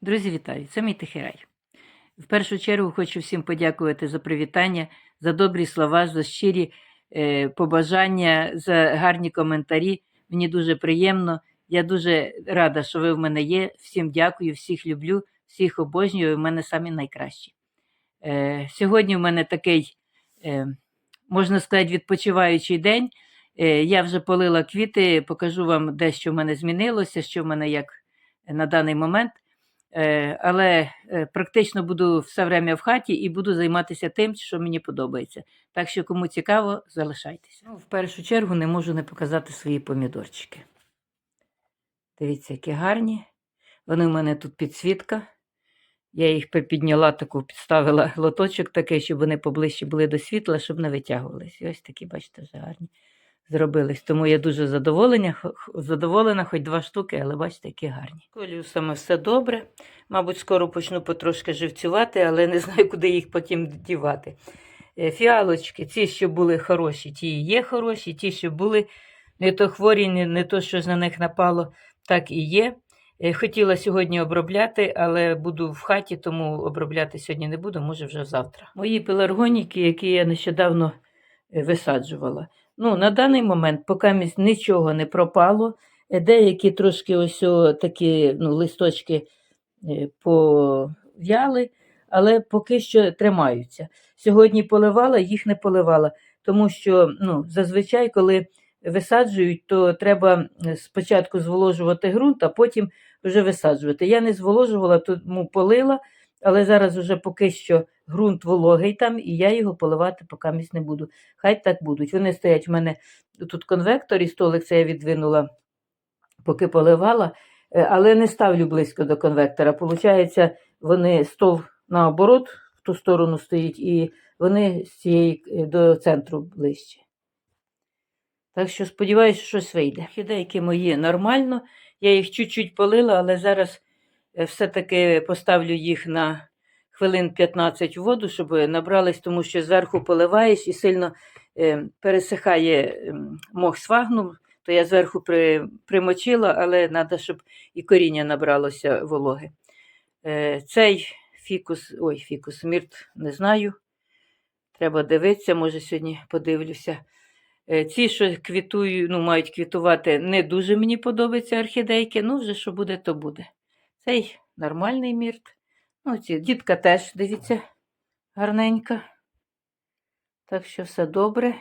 Друзі, вітаю! Це мій тихий рай. В першу чергу хочу всім подякувати за привітання, за добрі слова, за щирі е, побажання, за гарні коментарі. Мені дуже приємно. Я дуже рада, що ви в мене є. Всім дякую, всіх люблю, всіх обожнюю. В мене самі найкращі. Е, сьогодні в мене такий, е, можна сказати, відпочиваючий день. Е, я вже полила квіти, покажу вам де що в мене змінилося, що в мене як на даний момент. Е, але е, практично буду все время в хаті і буду займатися тим, що мені подобається. Так що, кому цікаво, залишайтеся. Ну, в першу чергу не можу не показати свої помідорчики. Дивіться, які гарні. Вони в мене тут підсвітка. Я їх підняла, таку підставила лоточок такий, щоб вони поближче були до світла, щоб не витягувались. І ось такі, бачите, вже гарні зробились. Тому я дуже задоволена, задоволена, хоч два штуки, але бачите, які гарні. Колюсами все добре. Мабуть, скоро почну потрошки живцювати, але не знаю, куди їх потім дівати. Е, Фіалочки, ці, що були хороші, ті і є хороші, ті, що були не то хворі, не, не то, що на них напало, так і є. Е, Хотіла сьогодні обробляти, але буду в хаті, тому обробляти сьогодні не буду, може вже завтра. Мої пеларгоніки, які я нещодавно е, висаджувала. Ну, на даний момент, поки нічого не пропало, е, деякі трошки ось такі ну, листочки е, пов'яли, але поки що тримаються. Сьогодні поливала, їх не поливала, тому що ну, зазвичай, коли висаджують, то треба е, спочатку зволожувати ґрунт, а потім вже висаджувати. Я не зволожувала, тому полила, але зараз вже поки що ґрунт вологий там, і я його поливати поки місь не буду. Хай так будуть. Вони стоять в мене тут конвектор, і столик це я відвинула, поки поливала, е, але не ставлю близько до конвектора. Получається, вони стол наоборот в ту сторону стоїть, і вони з цієї е, до центру ближче. Так що сподіваюся, що щось вийде. Хідейки мої нормально. Я їх чуть-чуть полила, але зараз е, все-таки поставлю їх на хвилин 15 в воду, щоб набрались, тому що зверху поливаєш і сильно е, пересихає ем, мох свагнув, то я зверху при, примочила, але треба, щоб і коріння набралося вологи. Е, цей фікус, ой, фікус, мірт, не знаю. Треба дивитися, може сьогодні подивлюся. Е, Ці, що квітую, ну, мають квітувати, не дуже мені подобаються орхідейки. Ну, вже що буде, то буде. Цей нормальний мірт. Ну, ці дітка теж, дивіться, гарненька. Так що все добре.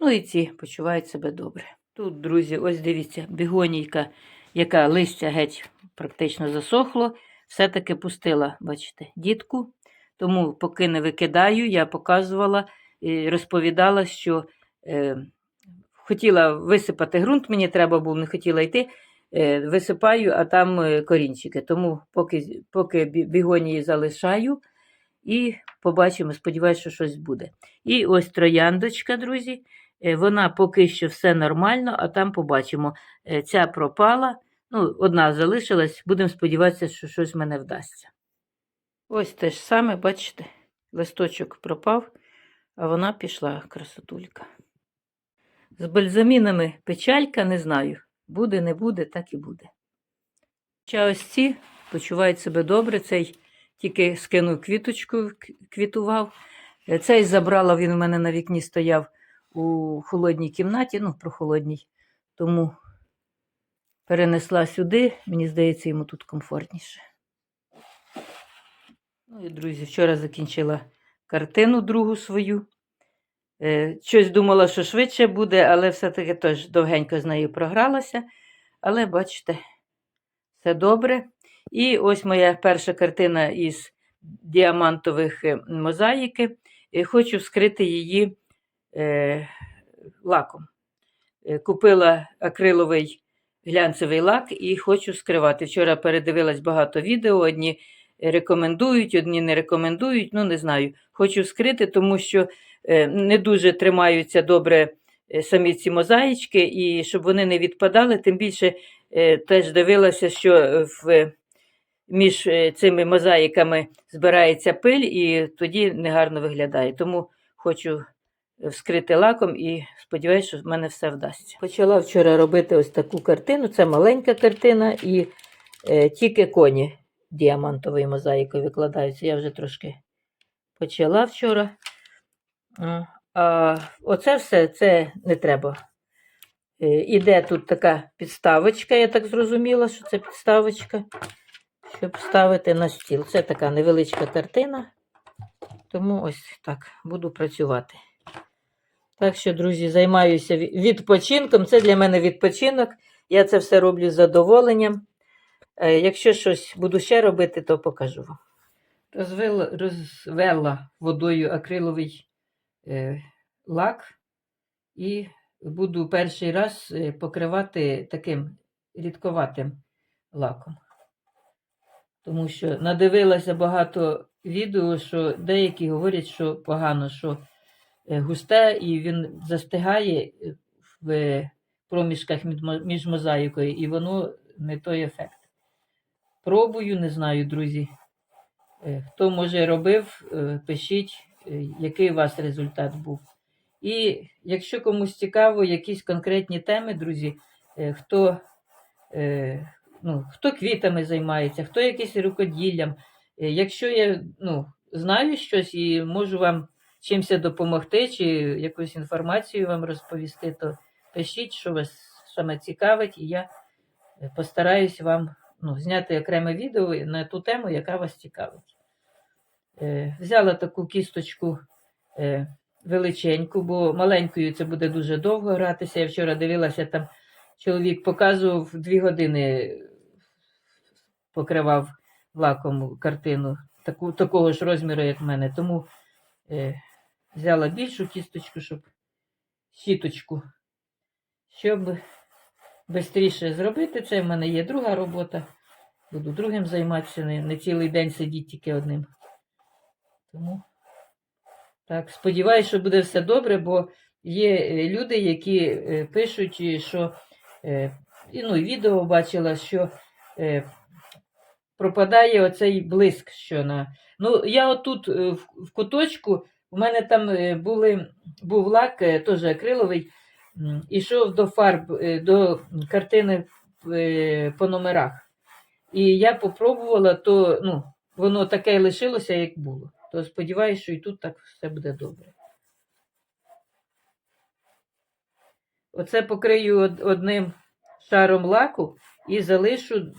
Ну і ці почувають себе добре. Тут, друзі, ось дивіться, бігонійка, яка листя геть практично засохло, все-таки пустила, бачите, дітку. Тому, поки не викидаю, я показувала і розповідала, що е, хотіла висипати ґрунт, мені треба було, не хотіла йти. Е, Висипаю, а там е, корінчики. Тому поки, поки бігонії залишаю і побачимо, сподіваюся, що щось буде. І ось трояндочка, друзі. е, Вона поки що все нормально, а там побачимо. Ця пропала, ну, одна залишилась. Будемо сподіватися, що щось в мене вдасться. Ось те ж саме, бачите, листочок пропав, а вона пішла, красотулька. З бальзамінами печалька, не знаю. Буде, не буде, так і буде. Хоча ось ці почувають себе добре. Цей тільки скинув квіточку, квітував. Е, Цей забрала, він у мене на вікні стояв у холодній кімнаті, ну, прохолодній. Тому перенесла сюди. Мені здається, йому тут комфортніше. Ну і, друзі, вчора закінчила картину другу свою. Е, Щось думала, що швидше буде, але все-таки теж довгенько з нею програлася. Але бачите, все добре. І ось моя перша картина із діамантових е, мозаїки. Е, Хочу вскрити її лаком. Купила акриловий глянцевий лак і хочу скривати. Вчора передивилась багато відео, одні рекомендують, одні не рекомендують, ну не знаю. Хочу скрити, тому що не дуже тримаються добре е, самі ці мозаїчки, і щоб вони не відпадали, тим більше е, теж дивилася, що е, в, між е, цими мозаїками збирається пиль, і тоді негарно виглядає. Тому хочу вскрити лаком і сподіваюся, що в мене все вдасться. Почала вчора робити ось таку картину. Це маленька картина і е, тільки коні. діамантовою мозаїкою викладаються. Я вже трошки почала вчора. А оце все це не треба. Е, Іде тут така підставочка, я так зрозуміла, що це підставочка, щоб ставити на стіл. Це така невеличка картина. Тому ось так буду працювати. Так що, друзі, займаюся відпочинком. Це для мене відпочинок. Я це все роблю з задоволенням. Е, Якщо щось буду ще робити, то покажу вам. Розвела, водою акриловий лак і буду перший раз е, покривати таким рідковатим лаком. Тому що надивилася багато відео, що деякі говорять, що погано, що е, густе і він застигає е, в проміжках між мозаїкою, і воно не той ефект. Пробую, не знаю, друзі. Е, Хто може робив, е, пишіть, е, який у вас результат був. І якщо комусь цікаво, якісь конкретні теми, друзі, е, хто, е, ну, хто квітами займається, хто якийсь рукоділлям. Е, Якщо я ну, знаю щось і можу вам чимось допомогти, чи якусь інформацію вам розповісти, то пишіть, що вас саме цікавить, і я е, постараюсь вам ну, зняти окреме відео на ту тему, яка вас цікавить. Е, взяла таку кісточку е, величеньку, бо маленькою це буде дуже довго гратися. Я вчора дивилася, там чоловік показував дві години покривав лаком картину таку, такого ж розміру, як в мене. Тому е, взяла більшу кісточку, щоб щіточку, щоб швидше зробити це. В мене є друга робота. Буду другим займатися, не, не цілий день сидіти тільки одним. Тому так, сподіваюся, що буде все добре, бо є е, люди, які е, пишуть, що е, ну, відео бачила, що пропадає оцей блиск, що на. Ну, я отут в, куточку, у мене там були, був лак, теж акриловий, ішов до фарб, до картини по номерах. І я попробувала, то ну, воно таке лишилося, як було. То сподіваюся, що і тут так все буде добре. Оце покрию одним шаром лаку і залишу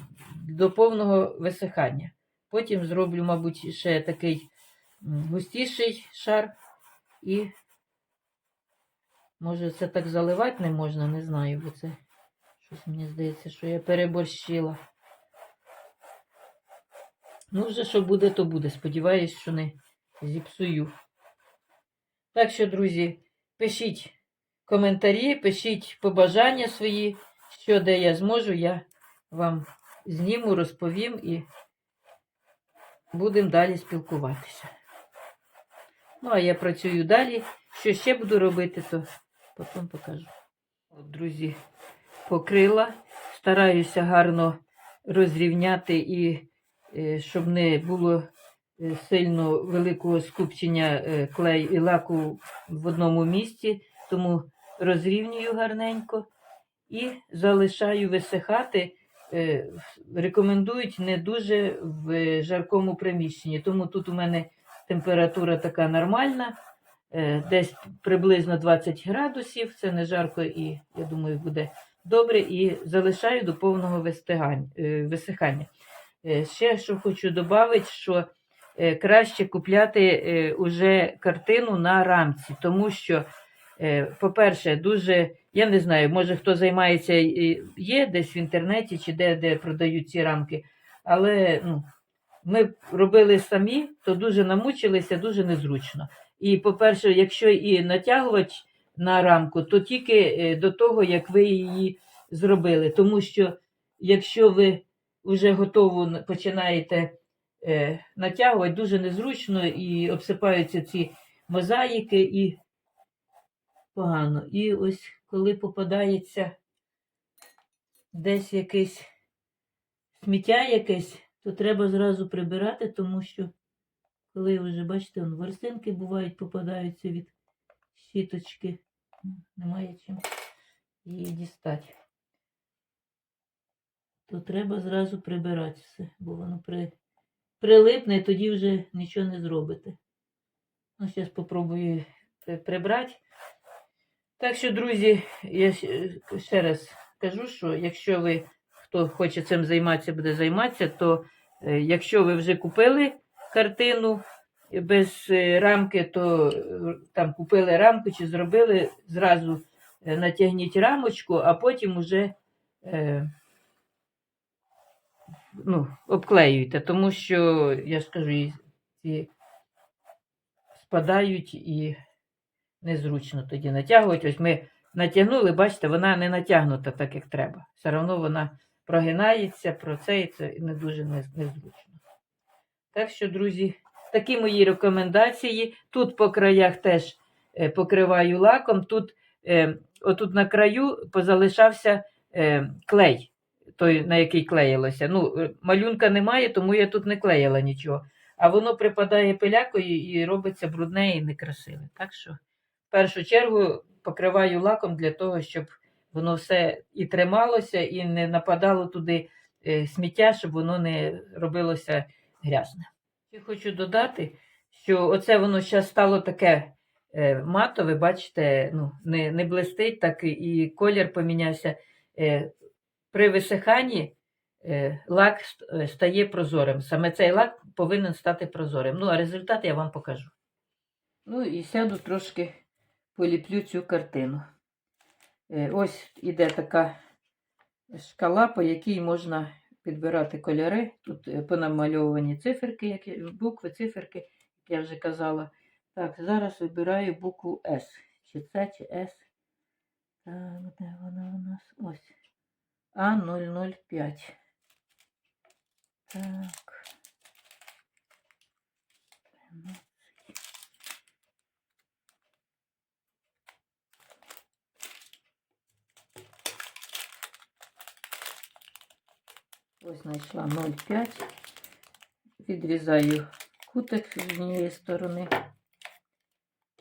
до повного висихання. Потім зроблю, мабуть, ще такий густіший шар і може це так заливати не можна, не знаю, бо це щось мені здається, що я переборщила. Ну, вже що буде, то буде. Сподіваюсь, що не зіпсую. Так що, друзі, пишіть коментарі, пишіть побажання свої, що де я зможу, я вам зніму, розповім і будемо далі спілкуватися. Ну, а я працюю далі. Що ще буду робити, то потім покажу. От, друзі, покрила. Стараюся гарно розрівняти і е, щоб не було сильно великого скупчення е, клею і лаку в одному місці, тому розрівнюю гарненько і залишаю висихати. Е, Рекомендують не дуже в жаркому приміщенні, тому тут у мене температура така нормальна, е, десь приблизно 20 градусів, це не жарко і, я думаю, буде добре. І залишаю до повного е, висихання. Е, Ще що хочу додати, що е, краще купляти е, уже картину на рамці, тому що, е, по-перше, дуже, я не знаю, може хто займається, е, є десь в інтернеті чи де, де продають ці рамки, але ну, ми робили самі, то дуже намучилися, дуже незручно. І, по-перше, якщо і натягувати на рамку, то тільки е, до того, як ви її зробили. Тому що якщо ви вже готову починаєте е, натягувати, дуже незручно і обсипаються ці мозаїки і погано. І ось коли попадається десь якесь сміття якесь, то треба зразу прибирати, тому що коли вже, бачите, вон, бувають, попадаються від щіточки, немає чим її дістати то треба зразу прибирати все, бо воно при прилипне, тоді вже нічого не зробите. Ну, зараз спробую прибрати. Так що, друзі, я ще- раз кажу, що якщо ви, хто хоче цим займатися, буде займатися, то е, якщо ви вже купили картину без е, рамки, то е, там купили рамку чи зробили, зразу е, натягніть рамочку, а потім уже е, ну, обклеюйте, тому що, я ж кажу, ці спадають і незручно тоді натягувати. Ось ми натягнули, бачите, вона не натягнута так, як треба. Все одно вона прогинається, про це і це не дуже незручно. Так що, друзі, такі мої рекомендації. Тут по краях теж е, покриваю лаком. Тут, е, отут на краю позалишався е, клей, той, на який клеїлося. Ну, е, малюнка немає, тому я тут не клеїла нічого. А воно припадає пилякою і робиться брудне і некрасиве. Так що, в першу чергу, покриваю лаком для того, щоб воно все і трималося, і не нападало туди е, сміття, щоб воно не робилося грязне. Ще хочу додати, що оце воно зараз стало таке е, матове, бачите, ну, не, не блистить, так і колір помінявся. При висиханні е, лак е, стає прозорим. Саме цей лак повинен стати прозорим. Ну, а результат я вам покажу. Ну і сяду трошки поліплю цю картину. Е, Ось іде така шкала, по якій можна підбирати кольори. Тут понамальовані циферки, як букви, циферки, як я вже казала. Так, зараз вибираю букву С. Чи С, чи С. Так, де вона у нас? Ось. А005. Так. Ось знайшла 0,5. Відрізаю кутик з однієї сторони,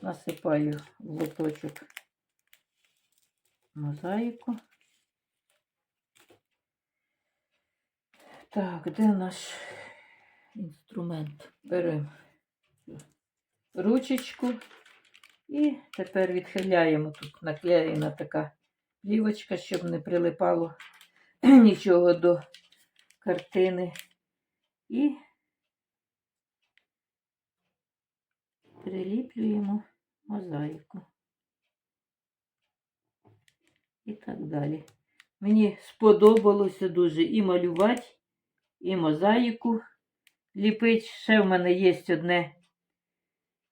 насипаю в лоточок мозаїку. Так, де наш інструмент? Беремо ручечку і тепер відхиляємо. Тут наклеєна така плівочка, щоб не прилипало нічого до картини. І приліплюємо мозаїку. І так далі. Мені сподобалося дуже і малювати, і мозаїку ліпити. Ще в мене є одне.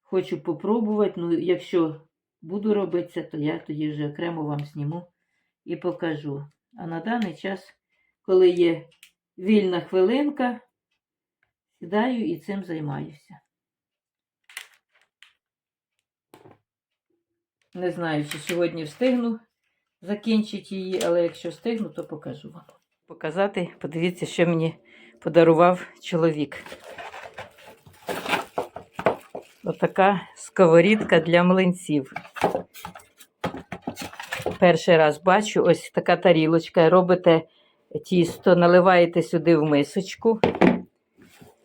Хочу попробувати. Ну, якщо буду робити це, то я тоді вже окремо вам зніму і покажу. А на даний час, коли є вільна хвилинка, сідаю і цим займаюся. Не знаю, чи сьогодні встигну закінчити її, але якщо встигну, то покажу вам. Показати, подивіться, що мені подарував чоловік. Отака сковорідка для млинців. Перший раз бачу, ось така тарілочка. Робите тісто, наливаєте сюди в мисочку,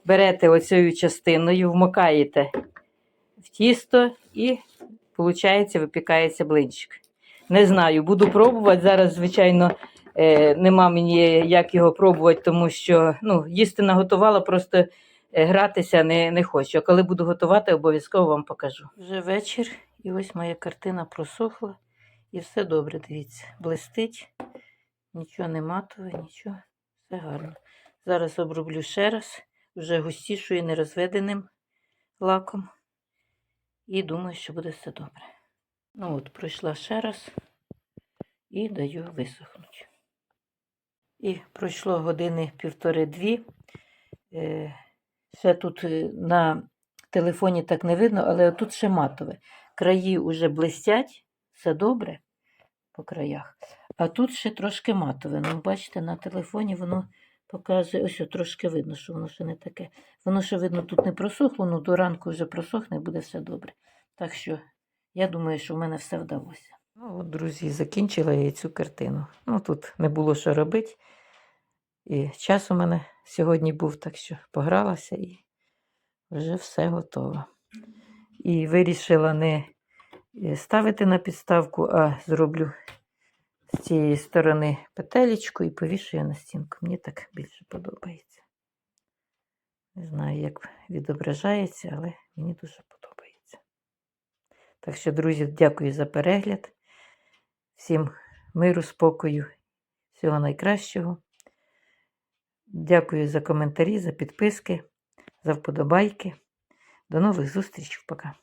берете оцею частиною, вмокаєте в тісто і, виходить, випікається блинчик. Не знаю, буду пробувати. Зараз, звичайно, е, нема мені як його пробувати, тому що ну, їсти наготувала, просто е, гратися не, не хочу. А коли буду готувати, обов'язково вам покажу. Вже вечір, і ось моя картина просохла. І все добре, дивіться, блистить, нічого не матове, нічого, все гарно. Зараз оброблю ще раз, вже густішою, нерозведеним лаком. І думаю, що буде все добре. Ну от, пройшла ще раз і даю висохнути. І пройшло години півтори-дві. Е, ще тут е, на телефоні так не видно, але тут ще матове. Краї вже блистять, все добре по краях. А тут ще трошки матове. Ну, бачите, на телефоні воно показує, ось от трошки видно, що воно ще не таке. Воно ще видно, тут не просохло, ну до ранку вже просохне буде все добре. Так що я думаю, що в мене все вдалося. Ну, от, друзі, закінчила я цю картину. Ну, тут не було що робити. І час у мене сьогодні був, так що погралася і вже все готово. І вирішила не е, ставити на підставку, а зроблю з цієї сторони петелечку і повішую на стінку. Мені так більше подобається. Не знаю, як відображається, але мені дуже подобається. Так що, друзі, дякую за перегляд. Всім миру, спокою, всього найкращого. Дякую за коментарі, за підписки, за вподобайки. До нових зустрічей. Пока.